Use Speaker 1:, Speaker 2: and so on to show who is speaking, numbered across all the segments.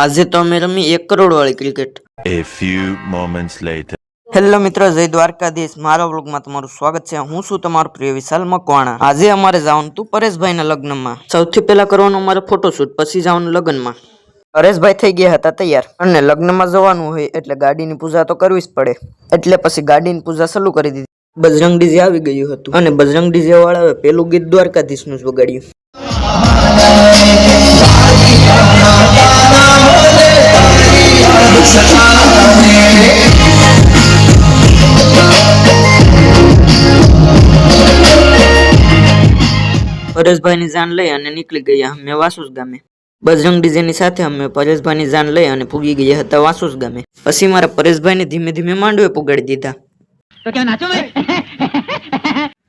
Speaker 1: આજે તો અમે રમી એક કરોડ વાળી cricket.
Speaker 2: A few moments later.
Speaker 1: Hello મિત્રો જય દ્વારકાધીશ. મારા વ્લોગમાં તમારું સ્વાગત છે. હું છું તમારો પ્રિય વિશાલ મકવાણા. આજે અમારે જવાનું હતું પરેશભાઈના લગ્નમાં. સૌથી પહેલા કરવાનું અમારે ફોટોશૂટ પછી જવાનું લગ્નમાં. પરેશભાઈ થઈ ગયા હતા તૈયાર. અને લગ્નમાં જવાનું હોય એટલે ગાડીની પૂજા તો કરવી જ પડે. એટલે પછી ગાડીની પૂજા શરૂ કરી દીધી. બજરંગ ડીજે આવી ગયું હતું. અને બજરંગ ડીજે વાળાએ પેલું ગીત દ્વારકાધીશનું જ વગાડ્યું. પરેશભાઈની જાન લઈ અને નીકળી ગયા. અમે વાસુસ ગામે. બજરંગ ડીજેની સાથે અમે પરેશભાઈની જાન લઈ અને પૂગી ગયા હતા વાસુસ ગામે. પછી મારા પરેશભાઈને ધીમે ધીમે માંડવે પુગાડી દીધા.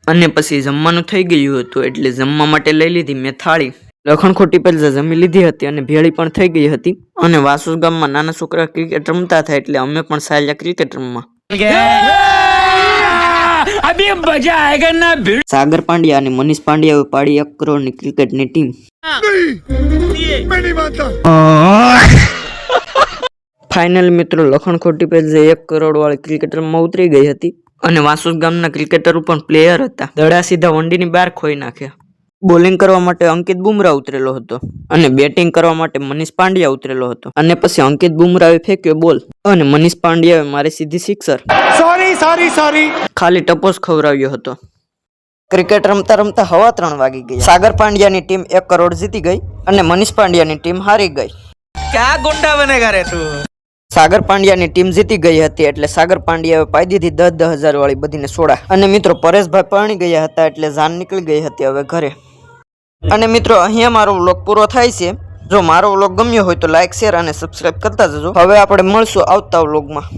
Speaker 1: અને પછી જમવાનું થઈ ગયું હતું એટલે જમવા માટે લઈ લીધી મેં થાળી. લખણ ખોટી પહેલા જમી લીધી હતી અને ભેળી પણ થઈ ગઈ હતી. અને વાસુસ ગામમાં નાના છોકરા ક્રિકેટ રમતા હતા એટલે અમે પણ સાલ્યા ક્રિકેટ રમવા. સાગર પાંડ્યા અને મનીષ પાંડ્યાએ પાડી એક કરોડની ક્રિકેટની ટીમ. ફાઇનલ મિત્રો લખણ ખોટી પેજે એક કરોડ વાળી ક્રિકેટરમાં ઉતરી ગઈ હતી અને વાસુદ ગામના ક્રિકેટરો પણ પ્લેયર હતા. દડા સીધા વંડીની બહાર ખોઈ નાખ્યા. બોલિંગ કરવા માટે અંકિત બુમરાહ ઉતરેલો હતો અને બેટિંગ કરવા માટે મનીષ પાંડ્યા ઉતરેલો હતો. અને પછી અંકિત બુમરાએ ફેંક્યો બોલ અને મનીષ પાંડ્યાએ મારી સીધી સિક્સર
Speaker 3: સોરી સોરી સોરી
Speaker 1: ખાલી ટપોસ ખવરાવ્યો હતો. ક્રિકેટ રમતા રમતા હવા ત્રણ વાગી ગઈ સાગર પાંડ્યાની ટીમ એક કરોડ જીતી ગઈ અને મનીષ પાંડ્યાની ટીમ હારી ગઈ.
Speaker 3: ક્યાં ગુંડા બનેગા રે તું?
Speaker 1: સાગર પાંડ્યાની ટીમ જીતી ગઈ હતી એટલે સાગર પાંડ્યાએ પાઈ દીધી દસ દસ હજાર વાળી બધીને સોડા. અને મિત્રો પરેશભાઈ પરણી ગયા હતા એટલે જાન નીકળી ગઈ હતી હવે ઘરે. અને મિત્રો અહીંયા મારો વ્લોગ પૂરો થાય છે. જો મારો વ્લોગ ગમ્યો હોય તો લાઇક શેર અને સબસ્ક્રાઇબ કરતા જજો. હવે આપણે મળશું આવતા વ્લોગમાં.